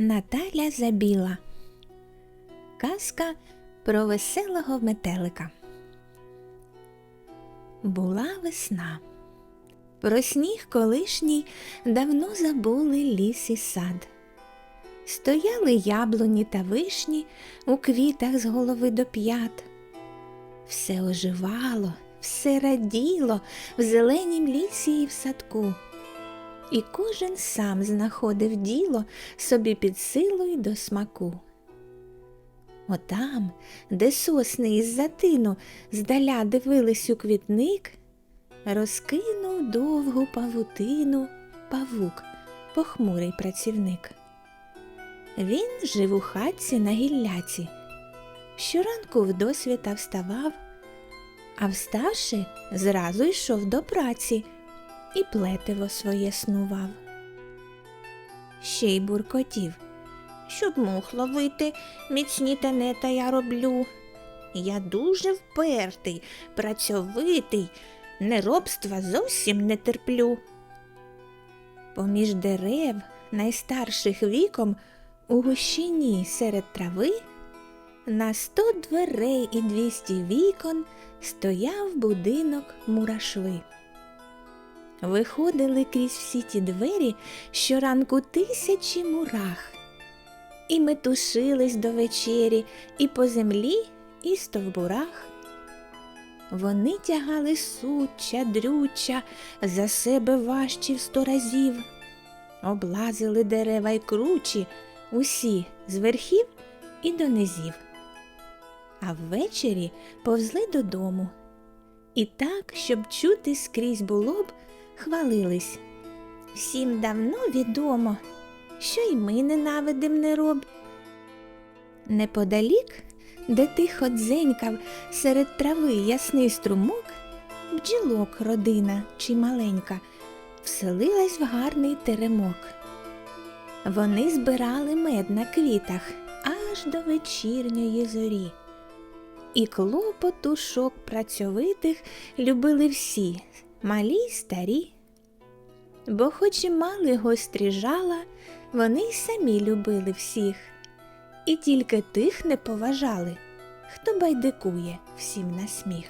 Наталя Забіла. Казка про веселого метелика. Була весна. Про сніг колишній давно забули ліс і сад. Стояли яблуні та вишні у квітах з голови до п'ят. Все оживало, все раділо в зеленім лісі і в садку. І кожен сам знаходив діло собі під силу й до смаку. Отам, де сосни із затину здаля дивились у квітник, розкинув довгу павутину павук, похмурий працівник. Він жив у хатці на гілляці. Щоранку вдосвіта вставав, а вставши, зразу йшов до праці і плетиво своє снував. Ще й буркотів. Щоб мух ловити, міцні тенета я роблю. Я дуже впертий, працьовитий, неробства зовсім не терплю. Поміж дерев, найстарших віком, у гущині серед трави, на сто дверей і двісті вікон стояв будинок мурашви. Виходили крізь всі ті двері щоранку тисячі мурах, і метушились до вечері і по землі, і стовбурах. Вони тягали суччя, дрюча, за себе важчі в сто разів, облазили дерева й кручі, усі з верхів і до низів. А ввечері повзли додому. І так, щоб чути скрізь було б, хвалились. Всім давно відомо, що й ми ненавидим не роб. Неподалік, де тихо дзенькав серед трави ясний струмок, бджілок родина чи маленька вселилась в гарний теремок. Вони збирали мед на квітах аж до вечірньої зорі. І клопотушок працьовитих любили всі, малі й старі. Бо хоч і мали гострі жала, вони й самі любили всіх, і тільки тих не поважали, хто байдикує всім на сміх.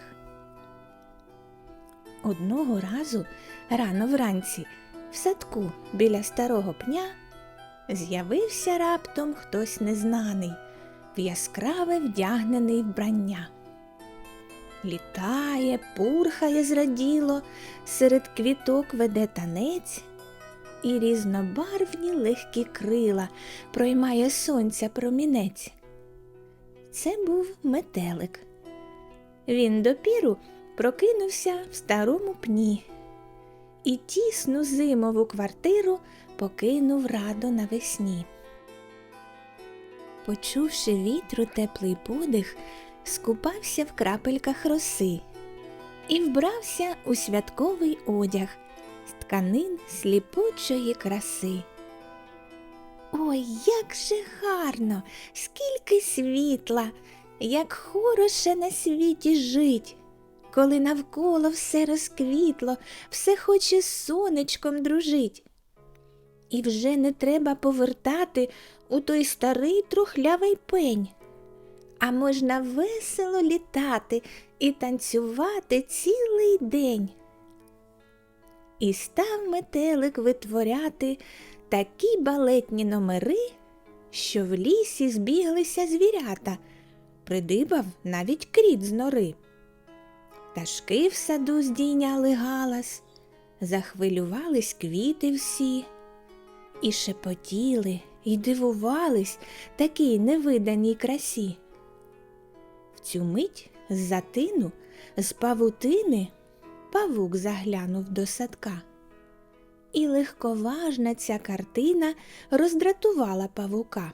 Одного разу рано вранці в садку біля старого пня з'явився раптом хтось незнаний, в яскраве вдягнений вбрання. Літає, пурхає зраділо, серед квіток веде танець, і різнобарвні легкі крила проймає сонця промінець. Це був метелик. Він допіру прокинувся в старому пні і тісну зимову квартиру покинув радо навесні. Почувши вітру теплий подих, скупався в крапельках роси і вбрався у святковий одяг з тканин сліпучої краси. Ой, як же гарно, скільки світла, як хороше на світі жить, коли навколо все розквітло, все хоче сонечком дружить. І вже не треба повертати у той старий трухлявий пень, а можна весело літати і танцювати цілий день. І став метелик витворяти такі балетні номери, що в лісі збіглися звірята, придибав навіть кріт з нори. Пташки в саду здійняли галас, захвилювались квіти всі, і шепотіли, і дивувались такій невиданій красі. В цю мить з затину, з павутини павук заглянув до садка. І легковажна ця картина роздратувала павука.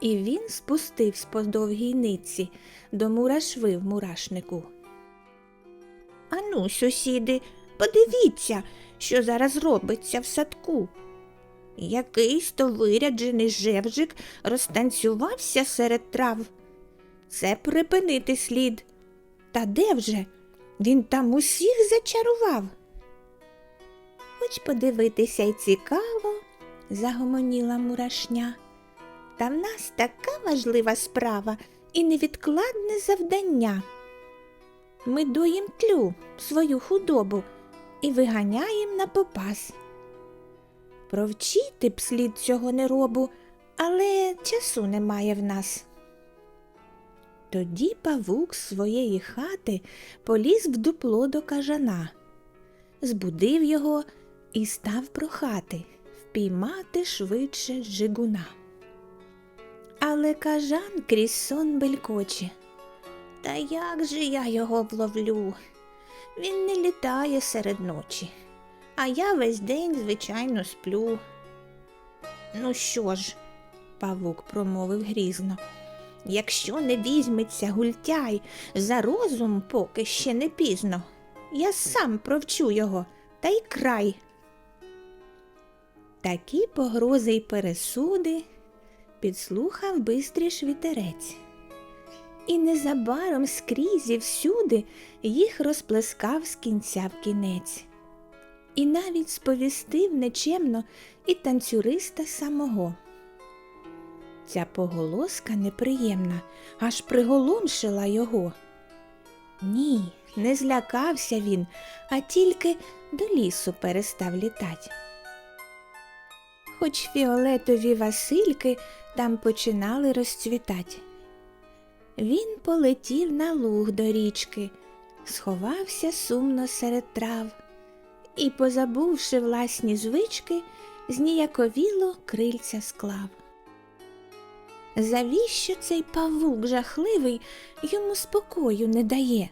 І він спустився по довгій нитці до мурашви в мурашнику. Ану, сусіди, подивіться, що зараз робиться в садку. Якийсь то виряджений жевжик розтанцювався серед трав. Це припинити слід. Та де вже? Він там усіх зачарував. Хоч подивитися й цікаво, загомоніла мурашня. Та в нас така важлива справа і невідкладне завдання. Ми доїм тлю свою худобу і виганяєм на попас. Провчити б слід цього неробу, але часу немає в нас. Тоді павук з своєї хати поліз в дупло до кажана, збудив його і став прохати впіймати швидше жигуна. Але кажан крізь сон белькоче. Та як же я його вловлю? Він не літає серед ночі, а я весь день, звичайно, сплю. Ну що ж, павук промовив грізно, якщо не візьметься гультяй, за розум поки ще не пізно. Я сам провчу його, та й край. Такі погрози й пересуди підслухав бистріш вітерець. І незабаром скрізь і всюди їх розплескав з кінця в кінець. І навіть сповістив нечемно і танцюриста самого. Ця поголоска неприємна, аж приголомшила його. Ні, не злякався він, а тільки до лісу перестав літать. Хоч фіолетові васильки там починали розцвітати. Він полетів на луг до річки, сховався сумно серед трав і, позабувши власні звички, зніяковіло крильця склав. Завіщо цей павук жахливий йому спокою не дає?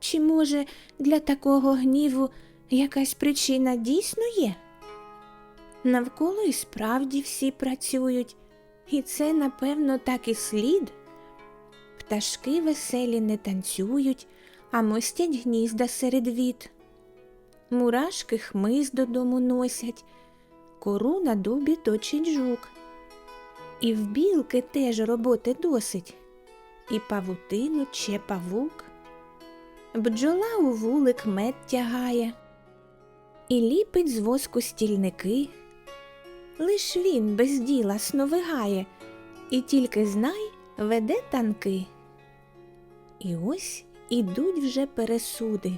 Чи, може, для такого гніву якась причина дійсно є? Навколо і справді всі працюють, і це, напевно, так і слід. Пташки веселі не танцюють, а мостять гнізда серед віт. Мурашки хмиз додому носять, кору на дубі точить жук. І в білки теж роботи досить, і павутину че павук. Бджола у вулик мед тягає, і ліпить з воску стільники. Лиш він без діла сновигає, і тільки знай веде танки. І ось ідуть вже пересуди.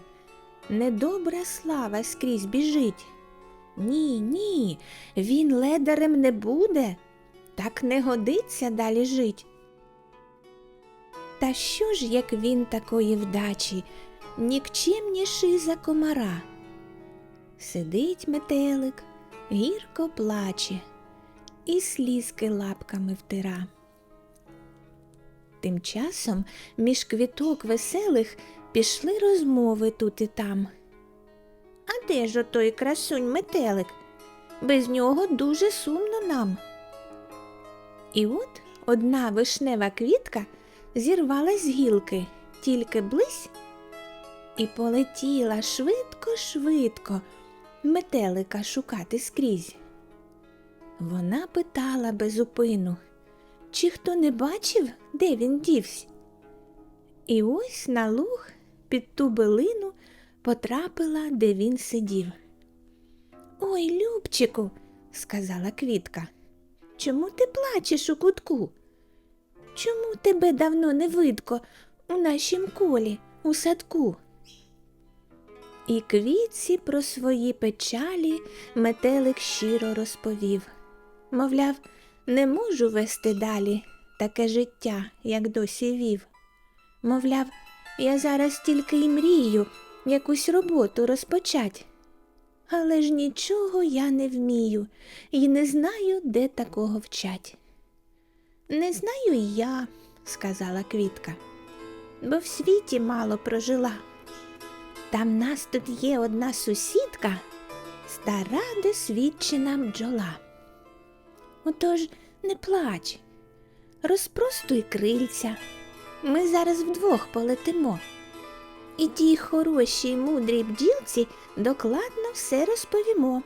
Недобра слава скрізь біжить. Ні, ні, він ледарем не буде, так не годиться далі жить. Та що ж, як він такої вдачі, нікчемніший за комара? Сидить метелик, гірко плаче і слізки лапками втира. Тим часом між квіток веселих пішли розмови тут і там. А де ж отой красунь метелик? Без нього дуже сумно нам. І от одна вишнева квітка зірвалась з гілки, тільки близь, і полетіла швидко-швидко метелика шукати скрізь. Вона питала безупину, чи хто не бачив, де він дівсь. І ось на луг під ту билину потрапила, де він сидів. Ой, Любчику, сказала квітка, чому ти плачеш у кутку? Чому тебе давно не видко у нашім колі, у садку? І квітці про свої печалі метелик щиро розповів. Мовляв, не можу вести далі таке життя, як досі вів. Мовляв, я зараз тільки й мрію якусь роботу розпочать. Але ж нічого я не вмію і не знаю, де такого вчать. Не знаю й я, сказала Квітка, бо в світі мало прожила. Там нас тут є одна сусідка, стара досвідчена бджола. Отож не плач, розпростуй крильця, ми зараз вдвох полетимо. І тій хорошій мудрій бджілці докладно все розповімо.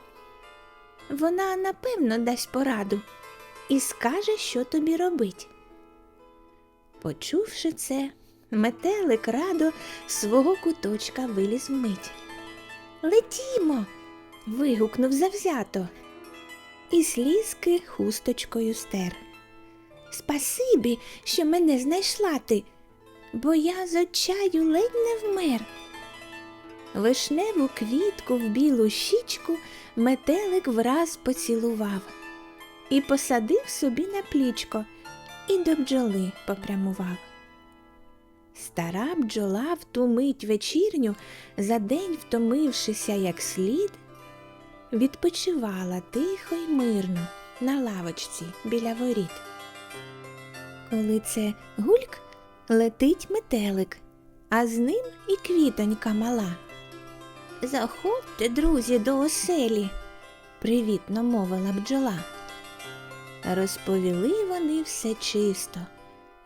Вона напевно дасть пораду і скаже, що тобі робить. Почувши це, метелик радо свого куточка виліз вмить. Летімо. вигукнув завзято. і слізки хусточкою стер. Спасибі, що мене знайшла ти, бо я з отчаю ледь не вмер. Вишневу квітку в білу щічку метелик враз поцілував і посадив собі на плічко, і до бджоли попрямував. Стара бджола в ту мить вечірню, за день втомившися як слід, відпочивала тихо й мирно на лавочці біля воріт. Коли це гульк, летить метелик, а з ним і квітонька мала. Заходьте, друзі, до оселі, привітно мовила бджола. Розповіли вони все чисто.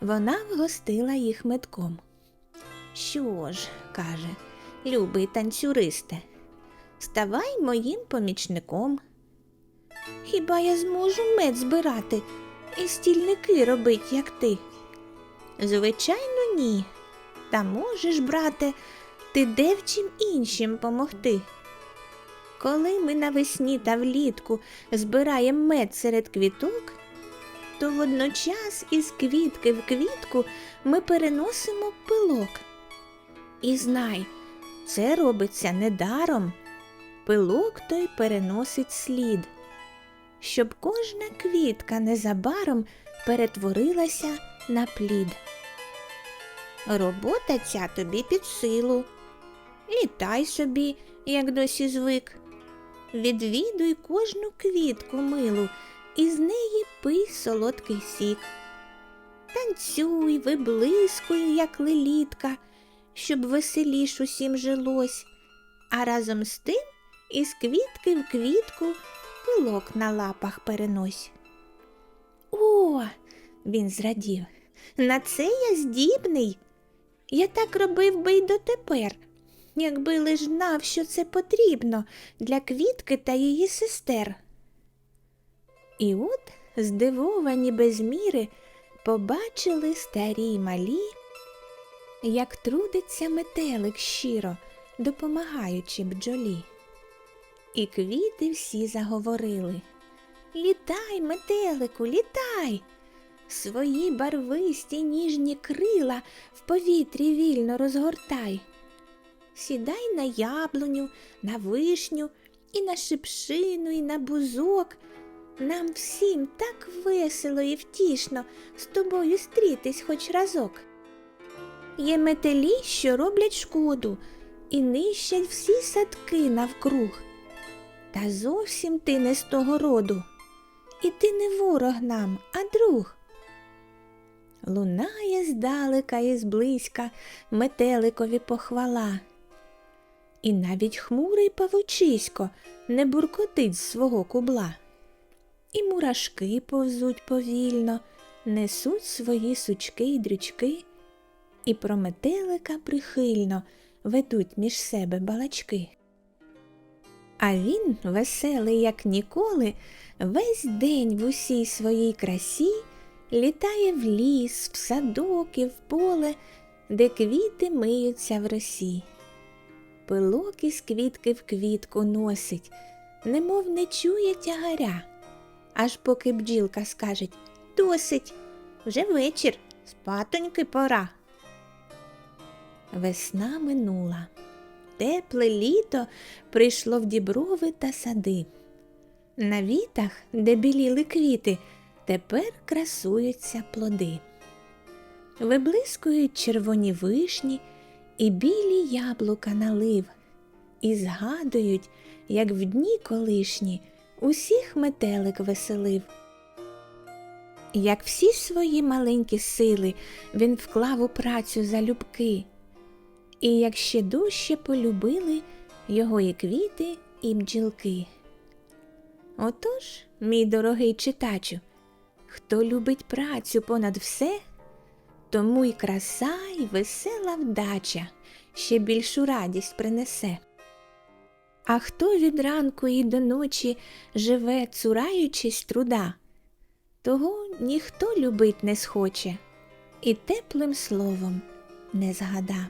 Вона вгостила їх метком. Що ж, каже, любий танцюристе, ставай моїм помічником. Хіба я зможу мед збирати і стільники робить, як ти? Звичайно, ні. Та можеш, брате, ти де в чим іншим помогти. Коли ми навесні та влітку збираємо мед серед квіток, то водночас із квітки в квітку ми переносимо пилок. І знай, це робиться недаром. Пилок той переносить слід, щоб кожна квітка незабаром перетворилася на плід. Робота ця тобі під силу. Літай собі, як досі звик. Відвідуй кожну квітку милу, і з неї пий солодкий сік. Танцюй, виблискуй, як лелітка, щоб веселіш усім жилось, а разом з тим із квітки в квітку пилок на лапах перенось. О, він зрадів, на це я здібний. Я так робив би й дотепер, якби лиш знав, що це потрібно для квітки та її сестер. І от, здивовані без міри, побачили старі й малі, як трудиться метелик щиро, допомагаючи бджолі. І квіти всі заговорили Літай, метелику, літай! Свої барвисті ніжні крила в повітрі вільно розгортай. Сідай на яблуню, на вишню, і на шипшину, і на бузок. Нам всім так весело і втішно з тобою стрітись хоч разок. Є метелі, що роблять шкоду і нищать всі садки навкруг. Та зовсім ти не з того роду, і ти не ворог нам, а друг. Лунає здалека і зблизька метеликові похвала. І навіть хмурий павучисько не буркотить з свого кубла. І мурашки повзуть повільно, несуть свої сучки й дрючки, і про метелика прихильно ведуть між себе балачки. А він, веселий, як ніколи, весь день в усій своїй красі літає в ліс, в садок і в поле, де квіти миються в росі. Пилок із квітки в квітку носить, немов не чує тягаря, аж поки бджілка скаже досить, вже вечір, спатоньки пора. Весна минула. Тепле літо прийшло в діброви та сади. На вітах, де біліли квіти, тепер красуються плоди. Виблискують червоні вишні і білі яблука налив, і згадують, як в дні колишні усіх метелик веселив. Як всі свої маленькі сили він вклав у працю залюбки, і як ще дужче полюбили його і квіти, і бджілки. Отож, мій дорогий читачу, хто любить працю понад все, тому й краса, й весела вдача ще більшу радість принесе. А хто від ранку і до ночі живе, цураючись труда, того ніхто любить не схоче і теплим словом не згада.